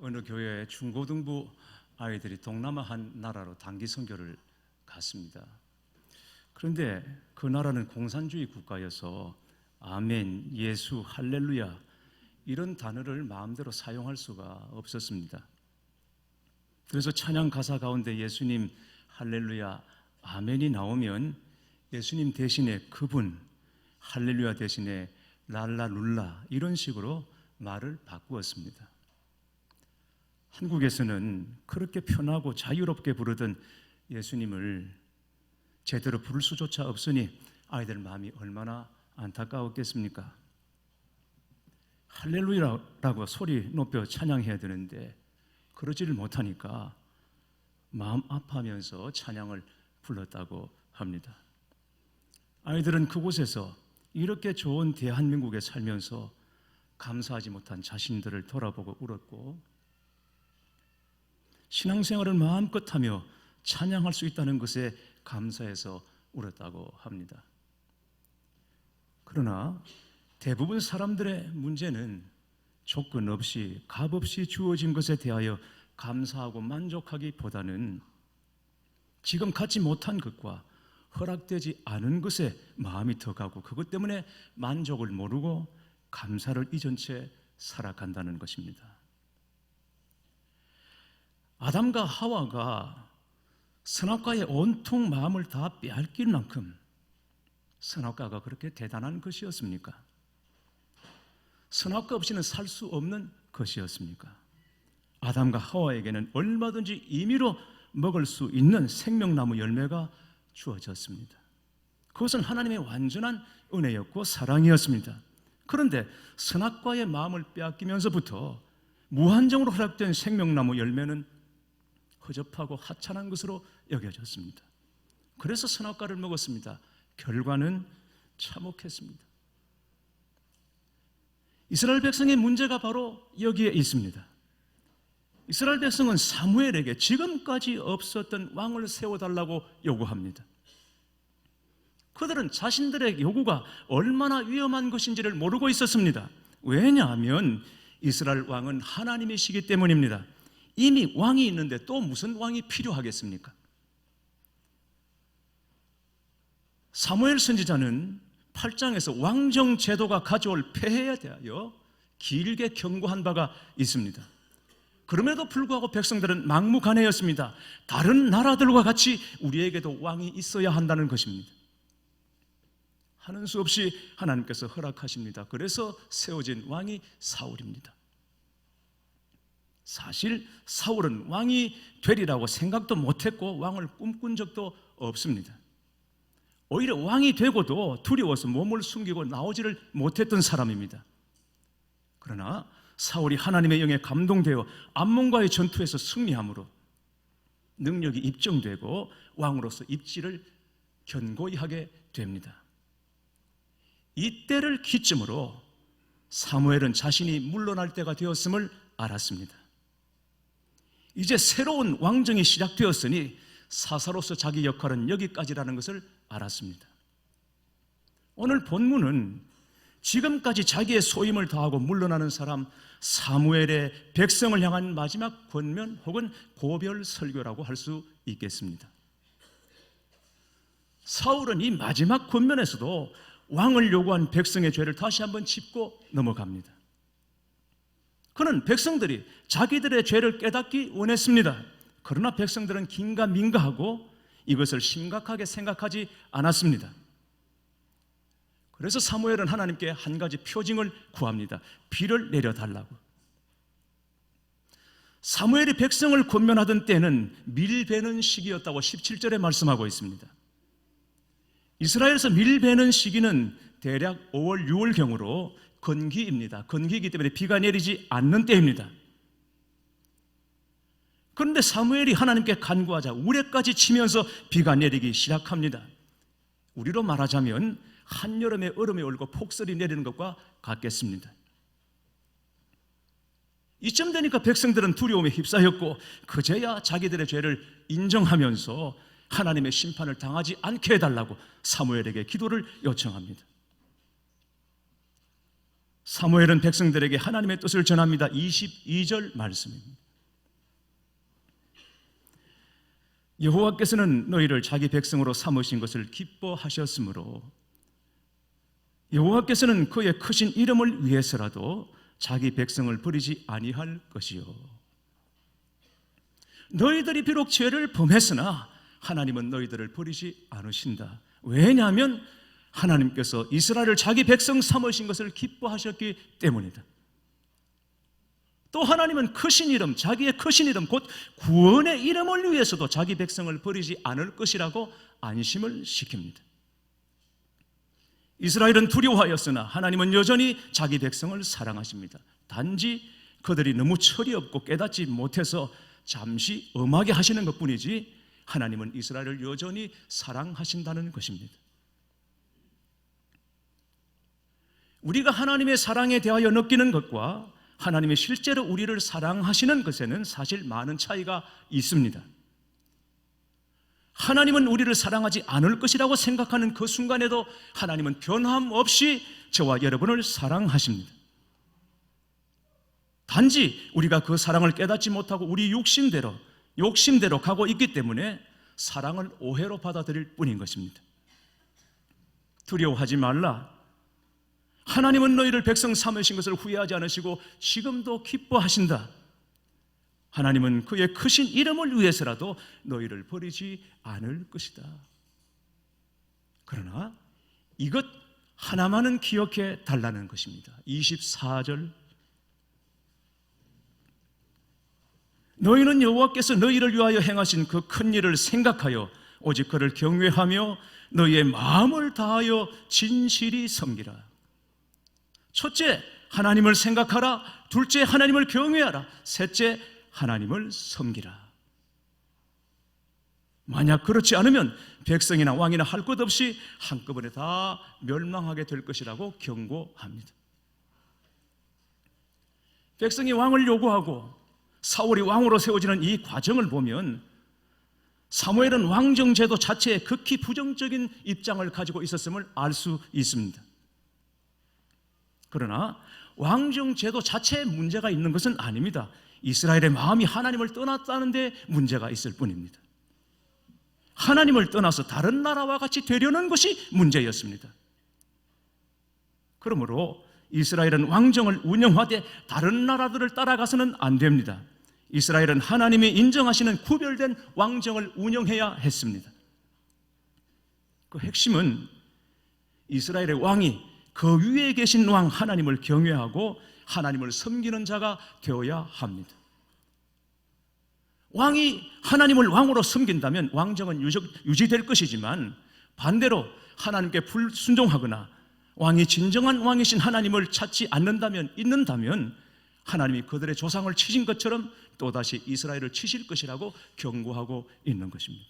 어느 교회 중고등부 아이들이 동남아 한 나라로 단기 선교를 갔습니다. 그런데 그 나라는 공산주의 국가여서 아멘, 예수, 할렐루야 이런 단어를 마음대로 사용할 수가 없었습니다. 그래서 찬양 가사 가운데 예수님 할렐루야 아멘이 나오면 예수님 대신에 그분 할렐루야 대신에 랄라룰라 이런 식으로 말을 바꾸었습니다. 한국에서는 그렇게 편하고 자유롭게 부르던 예수님을 제대로 부를 수조차 없으니 아이들 마음이 얼마나 안타까웠겠습니까? 할렐루야라고 소리 높여 찬양해야 되는데 그러지를 못하니까 마음 아파하면서 찬양을 불렀다고 합니다. 아이들은 그곳에서 이렇게 좋은 대한민국에 살면서 감사하지 못한 자신들을 돌아보고 울었고 신앙생활을 마음껏 하며 찬양할 수 있다는 것에 감사해서 울었다고 합니다. 그러나 대부분 사람들의 문제는 조건 없이 값 없이 주어진 것에 대하여 감사하고 만족하기보다는 지금 갖지 못한 것과 허락되지 않은 것에 마음이 더 가고 그것 때문에 만족을 모르고 감사를 잊은 채 살아간다는 것입니다. 아담과 하와가 선악과에 온통 마음을 다 빼앗길 만큼 선악과가 그렇게 대단한 것이었습니까? 선악과 없이는 살 수 없는 것이었습니까? 아담과 하와에게는 얼마든지 임의로 먹을 수 있는 생명나무 열매가 주어졌습니다. 그것은 하나님의 완전한 은혜였고 사랑이었습니다. 그런데 선악과의 마음을 빼앗기면서부터 무한정으로 허락된 생명나무 열매는 허접하고 하찮은 것으로 여겨졌습니다. 그래서 선악과를 먹었습니다. 결과는 참혹했습니다. 이스라엘 백성의 문제가 바로 여기에 있습니다. 이스라엘 백성은 사무엘에게 지금까지 없었던 왕을 세워달라고 요구합니다. 그들은 자신들의 요구가 얼마나 위험한 것인지를 모르고 있었습니다. 왜냐하면 이스라엘 왕은 하나님이시기 때문입니다. 이미 왕이 있는데 또 무슨 왕이 필요하겠습니까? 사무엘 선지자는 8장에서 왕정 제도가 가져올 폐해에 대하여 길게 경고한 바가 있습니다. 그럼에도 불구하고 백성들은 막무가내였습니다. 다른 나라들과 같이 우리에게도 왕이 있어야 한다는 것입니다. 하는 수 없이 하나님께서 허락하십니다. 그래서 세워진 왕이 사울입니다. 사실 사울은 왕이 되리라고 생각도 못했고 왕을 꿈꾼 적도 없습니다. 오히려 왕이 되고도 두려워서 몸을 숨기고 나오지를 못했던 사람입니다. 그러나 사울이 하나님의 영에 감동되어 암몬과의 전투에서 승리함으로 능력이 입증되고 왕으로서 입지를 견고히 하게 됩니다. 이때를 기점으로 사무엘은 자신이 물러날 때가 되었음을 알았습니다. 이제 새로운 왕정이 시작되었으니 사사로서 자기 역할은 여기까지라는 것을 알았습니다. 오늘 본문은 지금까지 자기의 소임을 다하고 물러나는 사람 사무엘의 백성을 향한 마지막 권면 혹은 고별 설교라고 할 수 있겠습니다. 사울은 이 마지막 권면에서도 왕을 요구한 백성의 죄를 다시 한번 짚고 넘어갑니다. 그는 백성들이 자기들의 죄를 깨닫기 원했습니다. 그러나 백성들은 긴가민가하고 이것을 심각하게 생각하지 않았습니다. 그래서 사무엘은 하나님께 한 가지 표징을 구합니다. 비를 내려달라고. 사무엘이 백성을 권면하던 때는 밀베는 시기였다고 17절에 말씀하고 있습니다. 이스라엘에서 밀베는 시기는 대략 5월, 6월경으로 건기입니다. 건기이기 때문에 비가 내리지 않는 때입니다. 그런데 사무엘이 하나님께 간구하자 우레까지 치면서 비가 내리기 시작합니다. 우리로 말하자면 한여름에 얼음이 얼고 폭설이 내리는 것과 같겠습니다. 이쯤 되니까 백성들은 두려움에 휩싸였고 그제야 자기들의 죄를 인정하면서 하나님의 심판을 당하지 않게 해달라고 사무엘에게 기도를 요청합니다. 사무엘은 백성들에게 하나님의 뜻을 전합니다. 22절 말씀입니다. 여호와께서는 너희를 자기 백성으로 삼으신 것을 기뻐하셨으므로 여호와께서는 그의 크신 이름을 위해서라도 자기 백성을 버리지 아니할 것이요 너희들이 비록 죄를 범했으나 하나님은 너희들을 버리지 않으신다. 왜냐하면 하나님께서 이스라엘을 자기 백성 삼으신 것을 기뻐하셨기 때문이다. 또 하나님은 크신 이름, 자기의 크신 이름, 곧 구원의 이름을 위해서도 자기 백성을 버리지 않을 것이라고 안심을 시킵니다. 이스라엘은 두려워하였으나 하나님은 여전히 자기 백성을 사랑하십니다. 단지 그들이 너무 철이 없고 깨닫지 못해서 잠시 엄하게 하시는 것 뿐이지 하나님은 이스라엘을 여전히 사랑하신다는 것입니다. 우리가 하나님의 사랑에 대하여 느끼는 것과 하나님이 실제로 우리를 사랑하시는 것에는 사실 많은 차이가 있습니다. 하나님은 우리를 사랑하지 않을 것이라고 생각하는 그 순간에도 하나님은 변함없이 저와 여러분을 사랑하십니다. 단지 우리가 그 사랑을 깨닫지 못하고 우리 욕심대로 욕심대로 가고 있기 때문에 사랑을 오해로 받아들일 뿐인 것입니다. 두려워하지 말라. 하나님은 너희를 백성 삼으신 것을 후회하지 않으시고 지금도 기뻐하신다. 하나님은 그의 크신 이름을 위해서라도 너희를 버리지 않을 것이다. 그러나 이것 하나만은 기억해 달라는 것입니다. 24절 너희는 여호와께서 너희를 위하여 행하신 그 큰 일을 생각하여 오직 그를 경외하며 너희의 마음을 다하여 진실이 섬기라. 첫째, 하나님을 생각하라. 둘째, 하나님을 경외하라. 셋째, 하나님을 섬기라. 만약 그렇지 않으면 백성이나 왕이나 할 것 없이 한꺼번에 다 멸망하게 될 것이라고 경고합니다. 백성이 왕을 요구하고 사울이 왕으로 세워지는 이 과정을 보면 사무엘은 왕정 제도 자체에 극히 부정적인 입장을 가지고 있었음을 알 수 있습니다. 그러나 왕정 제도 자체에 문제가 있는 것은 아닙니다. 이스라엘의 마음이 하나님을 떠났다는 데 문제가 있을 뿐입니다. 하나님을 떠나서 다른 나라와 같이 되려는 것이 문제였습니다. 그러므로 이스라엘은 왕정을 운영하되 다른 나라들을 따라가서는 안 됩니다. 이스라엘은 하나님이 인정하시는 구별된 왕정을 운영해야 했습니다. 그 핵심은 이스라엘의 왕이 그 위에 계신 왕 하나님을 경외하고 하나님을 섬기는 자가 되어야 합니다. 왕이 하나님을 왕으로 섬긴다면 왕정은 유지될 것이지만 반대로 하나님께 불순종하거나 왕이 진정한 왕이신 하나님을 찾지 않는다면 있는다면 하나님이 그들의 조상을 치신 것처럼 또다시 이스라엘을 치실 것이라고 경고하고 있는 것입니다.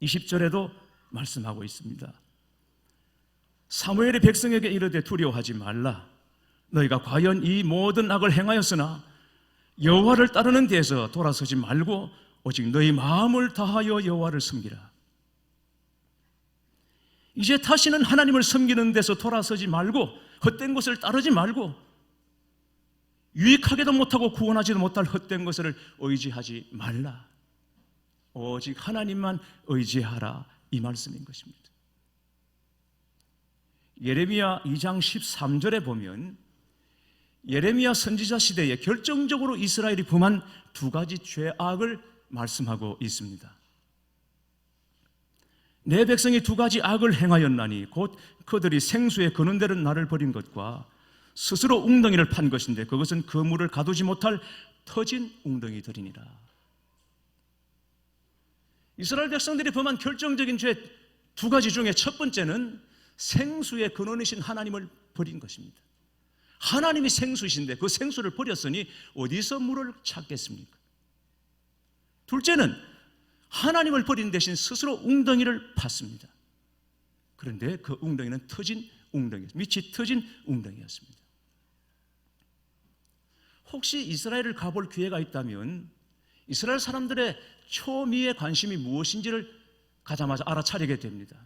20절에도 말씀하고 있습니다. 사무엘의 백성에게 이르되 두려워하지 말라. 너희가 과연 이 모든 악을 행하였으나 여호와를 따르는 데에서 돌아서지 말고 오직 너희 마음을 다하여 여호와를 섬기라. 이제 다시는 하나님을 섬기는 데서 돌아서지 말고 헛된 것을 따르지 말고 유익하게도 못하고 구원하지도 못할 헛된 것을 의지하지 말라. 오직 하나님만 의지하라 이 말씀인 것입니다. 예레미야 2장 13절에 보면 예레미야 선지자 시대에 결정적으로 이스라엘이 범한 두 가지 죄악을 말씀하고 있습니다. 내 백성이 두 가지 악을 행하였나니 곧 그들이 생수에 거는 대로 나를 버린 것과 스스로 웅덩이를 판 것인데 그것은 그 물을 가두지 못할 터진 웅덩이들이니라. 이스라엘 백성들이 범한 결정적인 죄 두 가지 중에 첫 번째는 생수의 근원이신 하나님을 버린 것입니다. 하나님이 생수이신데 그 생수를 버렸으니 어디서 물을 찾겠습니까? 둘째는 하나님을 버린 대신 스스로 웅덩이를 팠습니다. 그런데 그 웅덩이는 터진 웅덩이, 밑이 터진 웅덩이였습니다. 혹시 이스라엘을 가볼 기회가 있다면 이스라엘 사람들의 초미의 관심이 무엇인지를 가자마자 알아차리게 됩니다.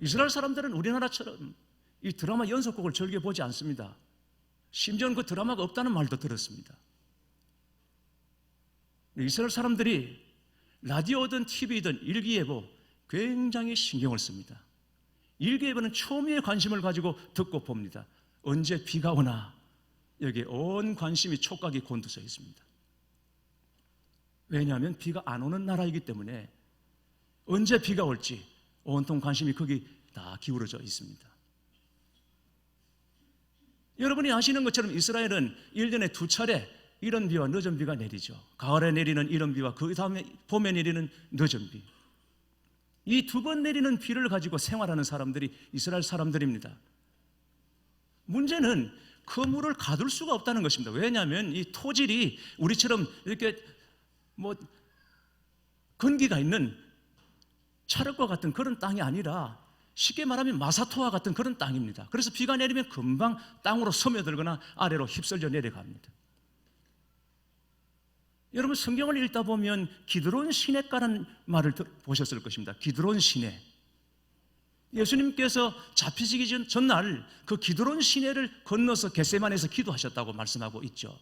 이스라엘 사람들은 우리나라처럼 이 드라마 연속곡을 즐겨 보지 않습니다. 심지어는 그 드라마가 없다는 말도 들었습니다. 이스라엘 사람들이 라디오든 TV든 일기예보 굉장히 신경을 씁니다. 일기예보는 초미의 관심을 가지고 듣고 봅니다. 언제 비가 오나 여기에 온 관심이 촉각이 곤두서 있습니다. 왜냐하면 비가 안 오는 나라이기 때문에 언제 비가 올지 온통 관심이 거기 다 기울어져 있습니다. 여러분이 아시는 것처럼 이스라엘은 1년에 두 차례 이런 비와 늦은 비가 내리죠. 가을에 내리는 이런 비와 그 다음에 봄에 내리는 늦은 비. 이 두 번 내리는 비를 가지고 생활하는 사람들이 이스라엘 사람들입니다. 문제는 그 물을 가둘 수가 없다는 것입니다. 왜냐하면 이 토질이 우리처럼 이렇게 뭐 건기가 있는 차력과 같은 그런 땅이 아니라 쉽게 말하면 마사토와 같은 그런 땅입니다. 그래서 비가 내리면 금방 땅으로 스며들거나 아래로 휩쓸려 내려갑니다. 여러분 성경을 읽다 보면 기드론 시내가라는 말을 보셨을 것입니다. 기드론 시내. 예수님께서 잡히시기 전, 전날 그 기드론 시내를 건너서 겟세만에서 기도하셨다고 말씀하고 있죠.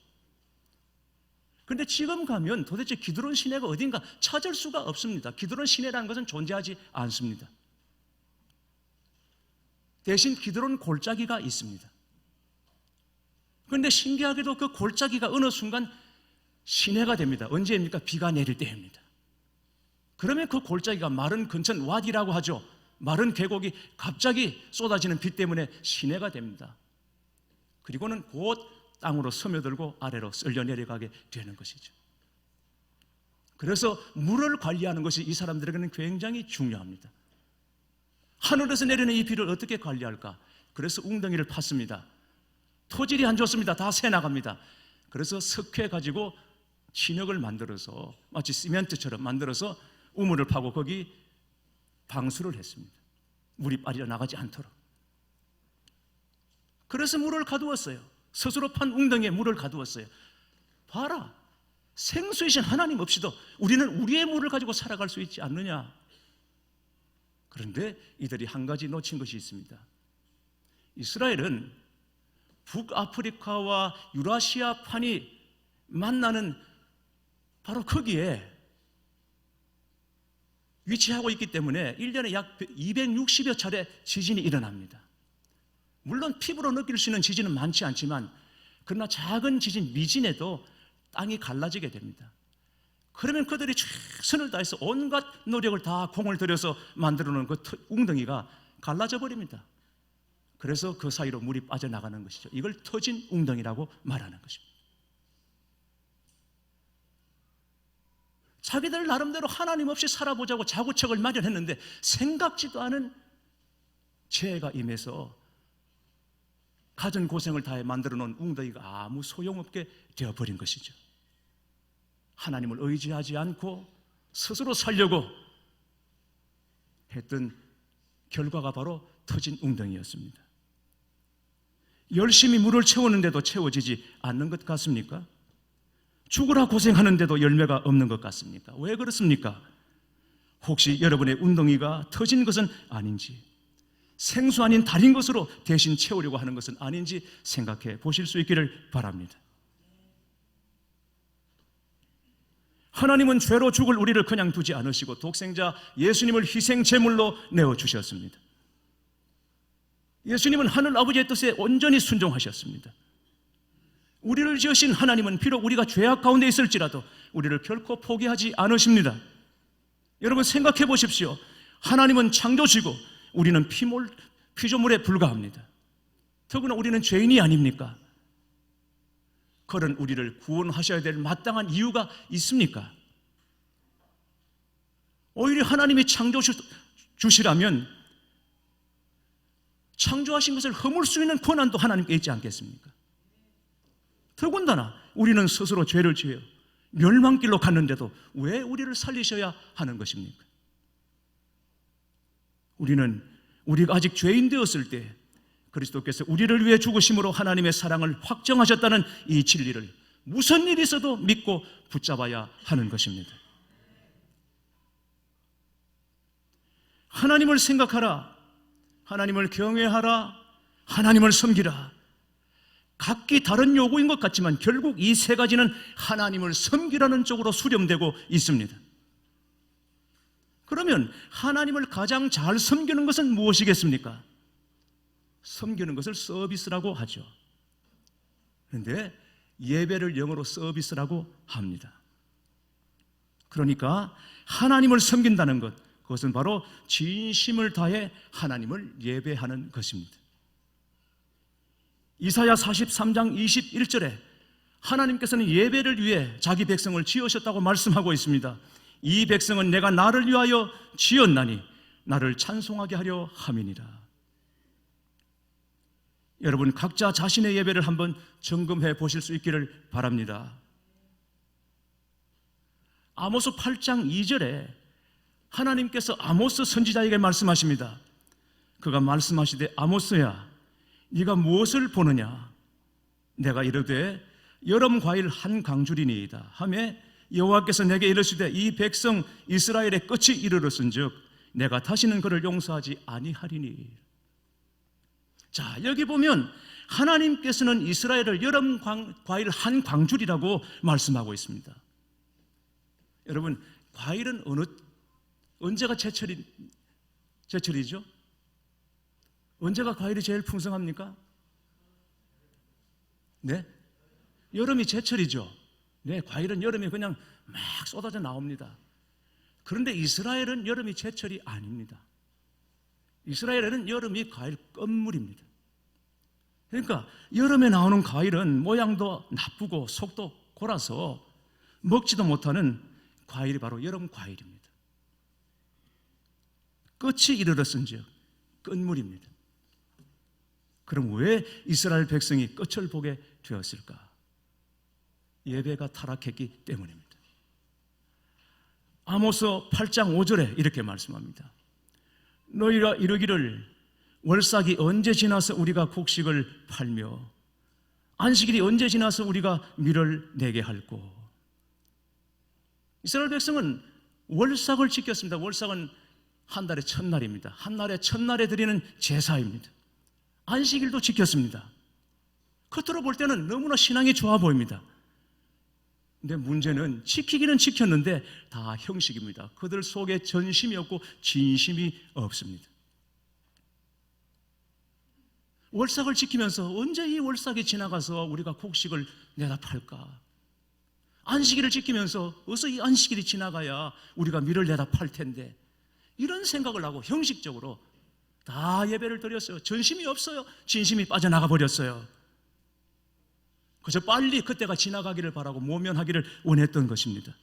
그런데 지금 가면 도대체 기드론 시내가 어딘가 찾을 수가 없습니다. 기드론 시내라는 것은 존재하지 않습니다. 대신 기드론 골짜기가 있습니다. 그런데 신기하게도 그 골짜기가 어느 순간 시내가 됩니다. 언제입니까? 비가 내릴 때입니다. 그러면 그 골짜기가 마른 근천 와디라고 하죠. 마른 계곡이 갑자기 쏟아지는 비 때문에 시내가 됩니다. 그리고는 곧 땅으로 스며들고 아래로 쓸려 내려가게 되는 것이죠. 그래서 물을 관리하는 것이 이 사람들에게는 굉장히 중요합니다. 하늘에서 내리는 이 비를 어떻게 관리할까? 그래서 웅덩이를 팠습니다. 토질이 안 좋습니다. 다 새 나갑니다. 그래서 석회 가지고 진흙을 만들어서 마치 시멘트처럼 만들어서 우물을 파고 거기 방수를 했습니다. 물이 빠져 나가지 않도록. 그래서 물을 가두었어요. 스스로 판 웅덩이에 물을 가두었어요. 봐라. 생수이신 하나님 없이도 우리는 우리의 물을 가지고 살아갈 수 있지 않느냐. 그런데 이들이 한 가지 놓친 것이 있습니다. 이스라엘은 북아프리카와 유라시아 판이 만나는 바로 거기에 위치하고 있기 때문에 1년에 약 260여 차례 지진이 일어납니다. 물론 피부로 느낄 수 있는 지진은 많지 않지만 그러나 작은 지진 미진에도 땅이 갈라지게 됩니다. 그러면 그들이 최선을 다해서 온갖 노력을 다 공을 들여서 만들어 놓은 그 웅덩이가 갈라져 버립니다. 그래서 그 사이로 물이 빠져나가는 것이죠. 이걸 터진 웅덩이라고 말하는 것입니다. 자기들 나름대로 하나님 없이 살아보자고 자구책을 마련했는데 생각지도 않은 죄가 임해서 가진 고생을 다해 만들어 놓은 웅덩이가 아무 소용없게 되어버린 것이죠. 하나님을 의지하지 않고 스스로 살려고 했던 결과가 바로 터진 웅덩이였습니다. 열심히 물을 채우는데도 채워지지 않는 것 같습니까? 죽으라 고생하는데도 열매가 없는 것 같습니까? 왜 그렇습니까? 혹시 여러분의 운동이가 터진 것은 아닌지, 생수 아닌 달인 것으로 대신 채우려고 하는 것은 아닌지 생각해 보실 수 있기를 바랍니다. 하나님은 죄로 죽을 우리를 그냥 두지 않으시고 독생자 예수님을 희생 제물로 내어 주셨습니다. 예수님은 하늘 아버지의 뜻에 온전히 순종하셨습니다. 우리를 지으신 하나님은 비록 우리가 죄악 가운데 있을지라도 우리를 결코 포기하지 않으십니다. 여러분 생각해 보십시오. 하나님은 창조시고 우리는 피몰, 피조물에 불과합니다. 더구나 우리는 죄인이 아닙니까? 그런 우리를 구원하셔야 될 마땅한 이유가 있습니까? 오히려 하나님이 창조 주시라면 창조하신 것을 허물 수 있는 권한도 하나님께 있지 않겠습니까? 더군다나 우리는 스스로 죄를 지어 멸망길로 갔는데도 왜 우리를 살리셔야 하는 것입니까? 우리는 우리가 아직 죄인 되었을 때 그리스도께서 우리를 위해 죽으심으로 하나님의 사랑을 확정하셨다는 이 진리를 무슨 일이 있어도 믿고 붙잡아야 하는 것입니다. 하나님을 생각하라. 하나님을 경외하라, 하나님을 섬기라. 각기 다른 요구인 것 같지만 결국 이 세 가지는 하나님을 섬기라는 쪽으로 수렴되고 있습니다. 그러면 하나님을 가장 잘 섬기는 것은 무엇이겠습니까? 섬기는 것을 서비스라고 하죠. 그런데 예배를 영어로 서비스라고 합니다. 그러니까 하나님을 섬긴다는 것, 그것은 바로 진심을 다해 하나님을 예배하는 것입니다. 이사야 43장 21절에 하나님께서는 예배를 위해 자기 백성을 지으셨다고 말씀하고 있습니다. 이 백성은 내가 나를 위하여 지었나니 나를 찬송하게 하려 함이니라. 여러분 각자 자신의 예배를 한번 점검해 보실 수 있기를 바랍니다. 아모스 8장 2절에 하나님께서 아모스 선지자에게 말씀하십니다. 그가 말씀하시되 아모스야 네가 무엇을 보느냐 내가 이르되 여름 과일 한 강줄이니이다 하매 여호와께서 내게 이르시되 이 백성 이스라엘의 끝이 이르렀은즉 내가 다시는 그를 용서하지 아니하리니 자 여기 보면 하나님께서는 이스라엘을 여름 과일 한 광줄이라고 말씀하고 있습니다. 여러분 과일은 어느 언제가 제철이 제철이죠? 언제가 과일이 제일 풍성합니까? 네? 여름이 제철이죠. 네, 과일은 여름에 그냥 막 쏟아져 나옵니다. 그런데 이스라엘은 여름이 제철이 아닙니다. 이스라엘에는 여름이 과일 끝물입니다. 그러니까 여름에 나오는 과일은 모양도 나쁘고 속도 골아서 먹지도 못하는 과일이 바로 여름 과일입니다. 끝이 이르렀은즉 끝물입니다. 그럼 왜 이스라엘 백성이 끝을 보게 되었을까? 예배가 타락했기 때문입니다. 아모스 8장 5절에 이렇게 말씀합니다. 너희가 이르기를 월삭이 언제 지나서 우리가 곡식을 팔며 안식일이 언제 지나서 우리가 밀을 내게 할고 이스라엘 백성은 월삭을 지켰습니다. 월삭은 한 달의 첫날입니다. 한 날의 첫날에 드리는 제사입니다. 안식일도 지켰습니다. 겉으로 볼 때는 너무나 신앙이 좋아 보입니다. 근데 문제는 지키기는 지켰는데 다 형식입니다. 그들 속에 전심이 없고 진심이 없습니다. 월삭을 지키면서 언제 이 월삭이 지나가서 우리가 곡식을 내다 팔까? 안식일을 지키면서 어서 이 안식일이 지나가야 우리가 밀을 내다 팔 텐데 이런 생각을 하고 형식적으로 다 예배를 드렸어요. 전심이 없어요. 진심이 빠져나가 버렸어요. 그저 빨리 그때가 지나가기를 바라고 모면하기를 원했던 것입니다.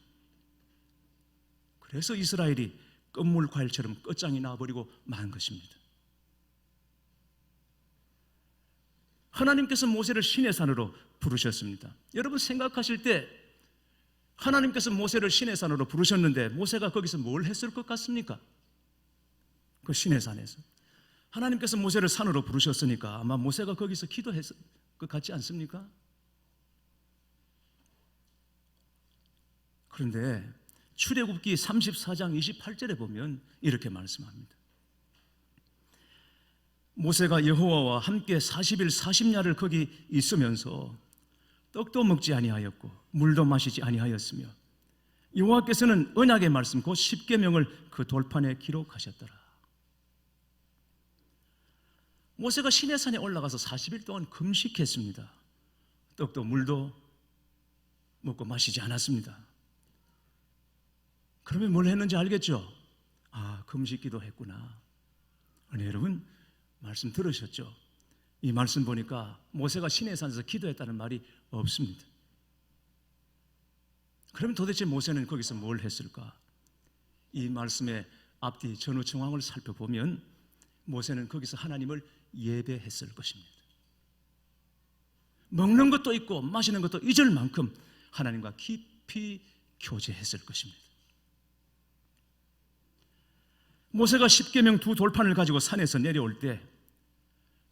그래서 이스라엘이 끝물 과일처럼 끝장이 나버리고 만 것입니다. 하나님께서 모세를 신의 산으로 부르셨습니다. 여러분 생각하실 때 하나님께서 모세를 신의 산으로 부르셨는데 모세가 거기서 뭘 했을 것 같습니까? 그 신의 산에서 하나님께서 모세를 산으로 부르셨으니까 아마 모세가 거기서 기도했을 것 같지 않습니까? 그런데 출애굽기 34장 28절에 보면 이렇게 말씀합니다. 모세가 여호와와 함께 40일 40야를 거기 있으면서 떡도 먹지 아니하였고 물도 마시지 아니하였으며 여호와께서는 언약의 말씀 곧 십계명을 그 돌판에 기록하셨더라. 모세가 시내산에 올라가서 40일 동안 금식했습니다. 떡도 물도 먹고 마시지 않았습니다. 그러면 뭘 했는지 알겠죠? 아, 금식기도 했구나. 아니, 여러분, 말씀 들으셨죠? 이 말씀 보니까 모세가 시내산에서 기도했다는 말이 없습니다. 그럼 도대체 모세는 거기서 뭘 했을까? 이 말씀의 앞뒤 전후 정황을 살펴보면 모세는 거기서 하나님을 예배했을 것입니다. 먹는 것도 있고 마시는 것도 잊을 만큼 하나님과 깊이 교제했을 것입니다. 모세가 십계명 두 돌판을 가지고 산에서 내려올 때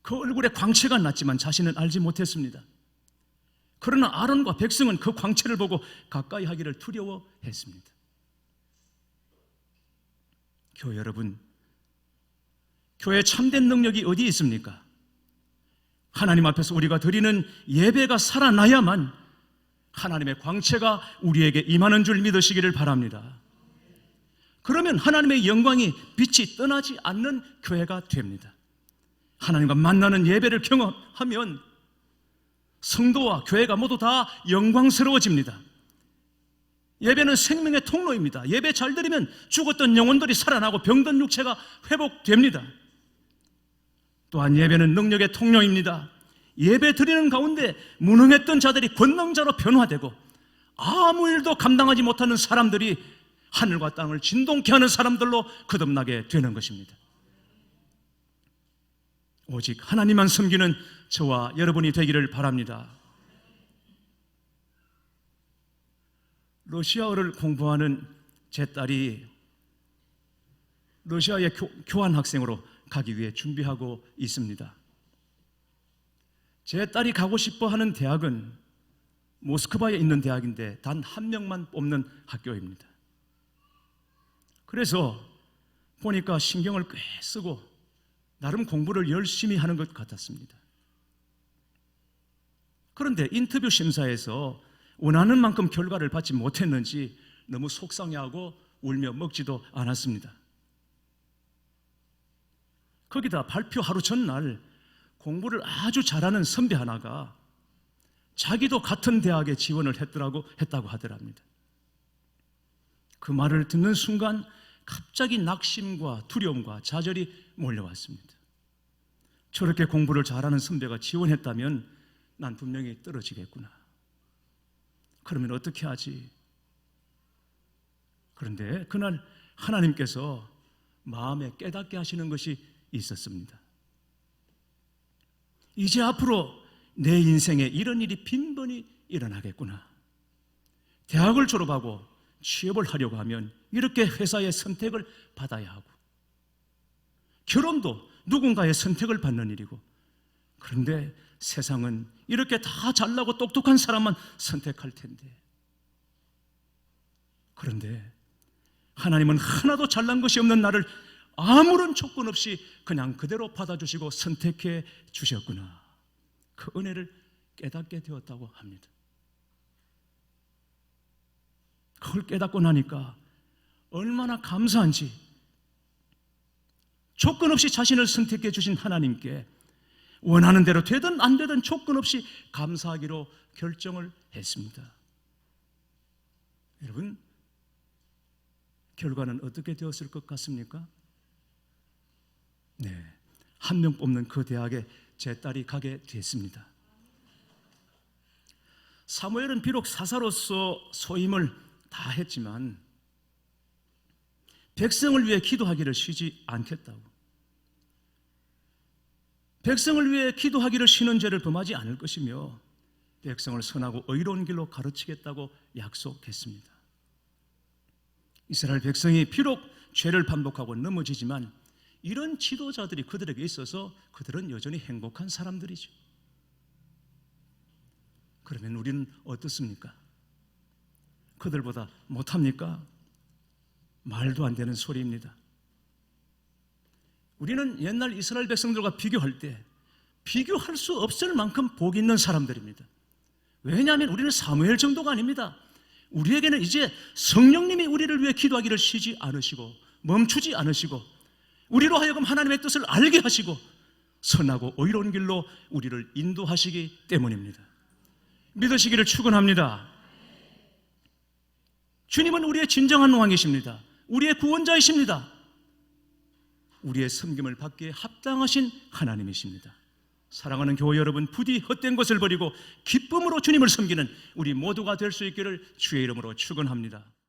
그 얼굴에 광채가 났지만 자신은 알지 못했습니다. 그러나 아론과 백성은 그 광채를 보고 가까이 하기를 두려워했습니다. 교회 여러분, 교회 참된 능력이 어디 있습니까? 하나님 앞에서 우리가 드리는 예배가 살아나야만 하나님의 광채가 우리에게 임하는 줄 믿으시기를 바랍니다. 그러면 하나님의 영광이 빛이 떠나지 않는 교회가 됩니다. 하나님과 만나는 예배를 경험하면 성도와 교회가 모두 다 영광스러워집니다. 예배는 생명의 통로입니다. 예배 잘 드리면 죽었던 영혼들이 살아나고 병든 육체가 회복됩니다. 또한 예배는 능력의 통로입니다. 예배 드리는 가운데 무능했던 자들이 권능자로 변화되고 아무 일도 감당하지 못하는 사람들이 하늘과 땅을 진동케 하는 사람들로 거듭나게 되는 것입니다. 오직 하나님만 섬기는 저와 여러분이 되기를 바랍니다. 러시아어를 공부하는 제 딸이 러시아의 교, 교환 학생으로 가기 위해 준비하고 있습니다. 제 딸이 가고 싶어 하는 대학은 모스크바에 있는 대학인데 단 한 명만 뽑는 학교입니다. 그래서 보니까 신경을 꽤 쓰고 나름 공부를 열심히 하는 것 같았습니다. 그런데 인터뷰 심사에서 원하는 만큼 결과를 받지 못했는지 너무 속상해하고 울며 먹지도 않았습니다. 거기다 발표 하루 전날 공부를 아주 잘하는 선배 하나가 자기도 같은 대학에 지원을 했더라고 했다고 하더랍니다. 그 말을 듣는 순간 갑자기 낙심과 두려움과 좌절이 몰려왔습니다. 저렇게 공부를 잘하는 선배가 지원했다면 난 분명히 떨어지겠구나. 그러면 어떻게 하지? 그런데 그날 하나님께서 마음에 깨닫게 하시는 것이 있었습니다. 이제 앞으로 내 인생에 이런 일이 빈번히 일어나겠구나. 대학을 졸업하고 취업을 하려고 하면 이렇게 회사의 선택을 받아야 하고, 결혼도 누군가의 선택을 받는 일이고, 그런데 세상은 이렇게 다 잘나고 똑똑한 사람만 선택할 텐데. 그런데 하나님은 하나도 잘난 것이 없는 나를 아무런 조건 없이 그냥 그대로 받아주시고 선택해 주셨구나. 그 은혜를 깨닫게 되었다고 합니다. 그걸 깨닫고 나니까 얼마나 감사한지 조건 없이 자신을 선택해 주신 하나님께 원하는 대로 되든 안 되든 조건 없이 감사하기로 결정을 했습니다. 여러분, 결과는 어떻게 되었을 것 같습니까? 네. 한 명 뽑는 그 대학에 제 딸이 가게 됐습니다. 사무엘은 비록 사사로서 소임을 다 했지만 백성을 위해 기도하기를 쉬지 않겠다고. 백성을 위해 기도하기를 쉬는 죄를 범하지 않을 것이며 백성을 선하고 의로운 길로 가르치겠다고 약속했습니다. 이스라엘 백성이 비록 죄를 반복하고 넘어지지만 이런 지도자들이 그들에게 있어서 그들은 여전히 행복한 사람들이죠. 그러면 우리는 어떻습니까? 그들보다 못합니까? 말도 안 되는 소리입니다. 우리는 옛날 이스라엘 백성들과 비교할 때 비교할 수 없을 만큼 복 있는 사람들입니다. 왜냐하면 우리는 사무엘 정도가 아닙니다. 우리에게는 이제 성령님이 우리를 위해 기도하기를 쉬지 않으시고 멈추지 않으시고 우리로 하여금 하나님의 뜻을 알게 하시고 선하고 의로운 길로 우리를 인도하시기 때문입니다. 믿으시기를 축원합니다. 주님은 우리의 진정한 왕이십니다. 우리의 구원자이십니다. 우리의 섬김을 받기에 합당하신 하나님이십니다. 사랑하는 교회 여러분, 부디 헛된 것을 버리고 기쁨으로 주님을 섬기는 우리 모두가 될 수 있기를 주의 이름으로 축원합니다.